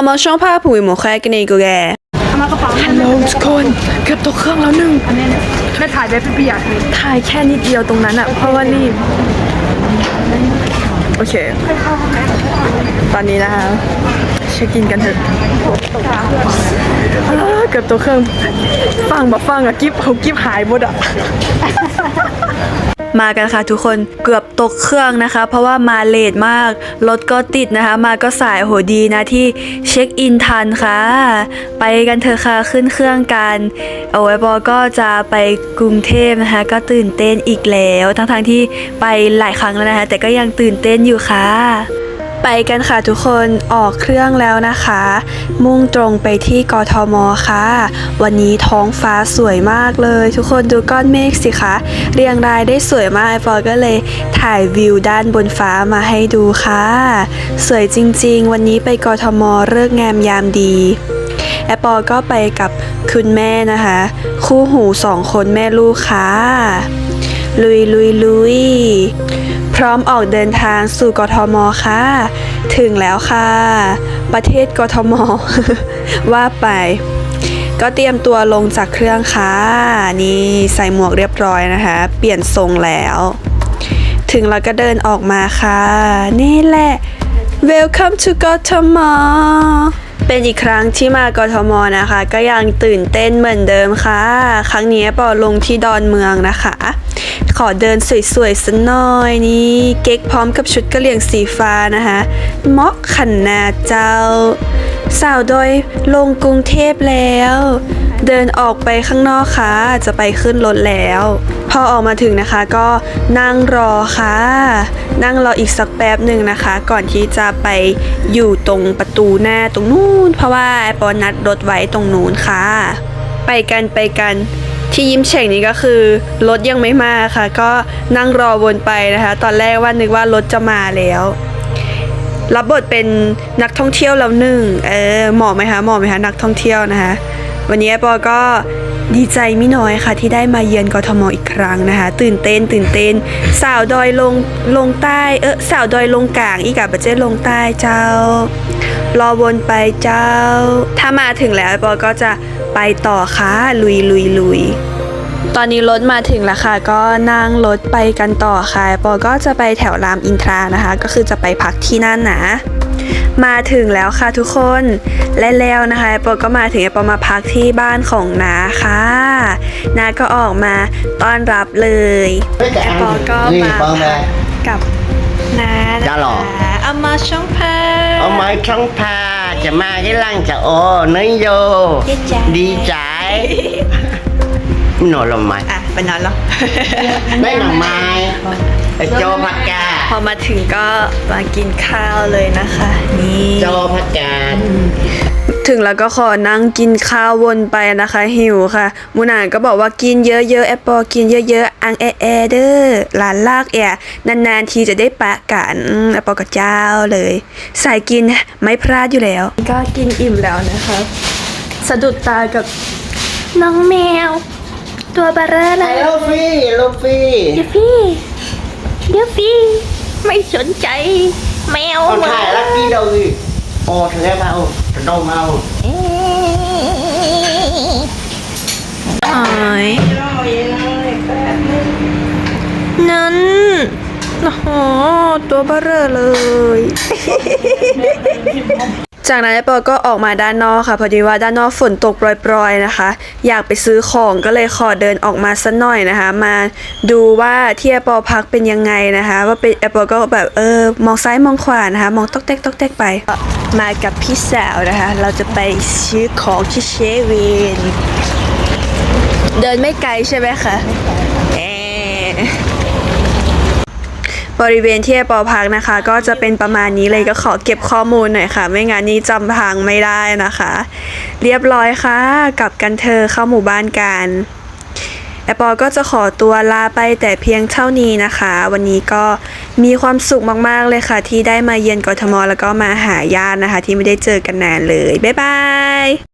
เอามาช่องผ้าผูยหมวกแค่กันเองกูแกเอามากระเป๋าฮัลโหลทุกคนเกือบตกเครื่องแล้วหนึ่งอันนี้เนี่ยแม่ถ่ายแบบพี่อยากดูถ่ายแค่นิดเดียวตรงนั้นอะเพราะว่ารีบโอเค ตอนนี้นะคะเช็คอินกันเถอะอ้าเกือบตกเครื่อง ฟังแบบฟังอะกิฟเขากิฟหายหมดอะ มากันค่ะทุกคนเกือบตกเครื่องนะคะ เพราะว่ามาเลทมาก รถก็ติดนะคะ มาก็สายโหดีนะที่เช็คอินทันค่ะ ไปกันเถอะค่ะขึ้นเครื่องกันเอาไว้บอก็จะไปกรุงเทพนะคะ ก็ตื่นเต้นอีกแล้ว ทั้งๆที่ไปหลายครั้งแล้วนะคะ แต่ก็ยังตื่นเต้นอยู่ค่ะ ไปกันค่ะทุกคนออกเครื่องแล้วนะคะ มุ่งตรงไปที่กทมค่ะ วันนี้ท้องฟ้าสวยมากเลย ทุกคนดูก้อนเมฆสิคะเรียงรายได้สวยมากไอปอก็เลยถ่ายวิวด้านบนฟ้ามาให้ดูค่ะ สวยจริงๆ วันนี้ไปกทมเลิกษ์งามยามดีแอปปอก็ไปกับคุณแม่นะคะ คู่หูสองคนแม่ลูกค่ะ ลุยลุยลุย พร้อมออกเดินทางสู่กทมค่ะ ถึงแล้วค่ะ ประเทศกทม ว่าไป ก็เตรียมตัวลงจากเครื่องค่ะ นี่ใส่หมวกเรียบร้อยนะคะ เปลี่ยนทรงแล้ว ถึงแล้วก็เดินออกมาค่ะ นี่แหละ Welcome to กทมเป็นอีกครั้งที่มากทมนะคะ ก็ยังตื่นเต้นเหมือนเดิมค่ะ ครั้งนี้ปอลงที่ดอนเมืองนะคะ อเดินสวยๆสักหน่อยนี่เก๊กพร้อมกับชุดกระเหลี่ยงสีฟ้านะคะเหมาะขันนาเจ้า สาวโดยลงกรุงเทพแล้ว เดินออกไปข้างนอกค่ะ จะไปขึ้นรถแล้ว พอออกมาถึงนะคะก็นั่งรอค่ะ นั่งรออีกสักแป๊บหนึ่งนะคะ ก่อนที่จะไปอยู่ตรงประตูหน้าตรงนู้น เพราะว่าแอปปอนัดรถไว้ตรงนู้นค่ะ ไปกันไปกัน ที่ยิ้มเฉ่งนี้ก็คือรถยังไม่มาค่ะ ก็นั่งรอวนไปนะคะ ตอนแรกว่านึกว่ารถจะมาแล้ว รับบทเป็นนักท่องเที่ยวแล้วหนึ่งเออเหมาะไหมคะเหมาะไหมคะนักท่องเที่ยวนะคะ วันนี้ปอก็ดีใจไม่น้อยค่ะ ที่ได้มาเยือนกทมอีกครั้งนะคะ ตื่นเต้นตื่นเต้น สาวดอยลงลงใต้เออสาวดอยลงกลางอีกกับประเจลงใต้เจ้ารอวนไปเจ้า ถ้ามาถึงแล้วปอก็จะไปต่อค่ะลุยลุยลุย ตอนนี้รถมาถึงแล้วค่ะ ก็นั่งรถไปกันต่อค่ะปอก็จะไปแถวรามอินทรานะคะ ก็คือจะไปพักที่นั่นนะมาถึงแล้วค่ะทุกคนและแล้วนะคะปอก็มาถึงปอมาพักที่บ้านของนาค่ะนาก็ออกมาต้อนรับเลยปอก็มา Gì, พักกับนานะจ้าเหรอคะเอามาช่องพา Ông mới trong pha Chả ma cái lăng chả ô Nói vô Đi trái. Đi trái Nổi lòng mày อะไปนอนแล้ว Đấy là mai Cho phát พ ca อมาถึงก็มากินข้าวเลยนะคะ นี่ Cho phát ca ถึงแล้วก็ขอนั่งกินข้าววนไปนะคะ หิวค่ะ มูนานก็บอกว่ากินเยอะๆแอปเปิลกินเยอะๆอังแอแอเด้อหลานลากแอนานๆทีจะได้ปะกันอืมแอปเปิลกับเจ้าเลยสายกินไม่พลาดอยู่แล้ว ก็กินอิ่มแล้วนะคะ สะดุดตากับน้องแมว ตัวบาร่าเลย Hello Phi Hello Phi เดี๋ยวพี่เดี๋ยวพี่ ไม่สนใจ แมว Con thải lắc đi đâu gì Ồ thằng em mau Thằng đâu mau หายนั้นโอ้โหตัวเบ้อเร่อเลย จากนั้นไอ้ปอก็ออกมาด้านนอกค่ะ พอดีว่าด้านนอกฝนตกปรยๆนะคะ อยากไปซื้อของก็เลยขอเดินออกมาสักหน่อยนะคะ มาดูว่าที่ไอปอพักเป็นยังไงนะคะ ว่าเป็นไอปอก็แบบเออมองซ้ายมองขวานะคะ มองตอกแตกตอกแตกไป มากับพี่สาวนะคะ เราจะไปซื้อของที่เชเวนเดินไม่ไกลใช่ไหมคะเอ่อ บริเวณที่ไอปอพักนะคะ ก็จะเป็นประมาณนี้เลยก็ขอเก็บข้อมูลหน่อยค่ะ ไม่งั้นนี้จำทางไม่ได้นะคะ เรียบร้อยค่ะกลับกันเธอเข้าหมู่บ้านกันแอปปอก็จะขอตัวลาไปแต่เพียงเท่านี้นะคะ วันนี้ก็มีความสุขมากๆเลยค่ะ ที่ได้มาเยือนกทมแล้วก็มาหาญาตินะคะ ที่ไม่ได้เจอกันนานเลย บ๊ายบาย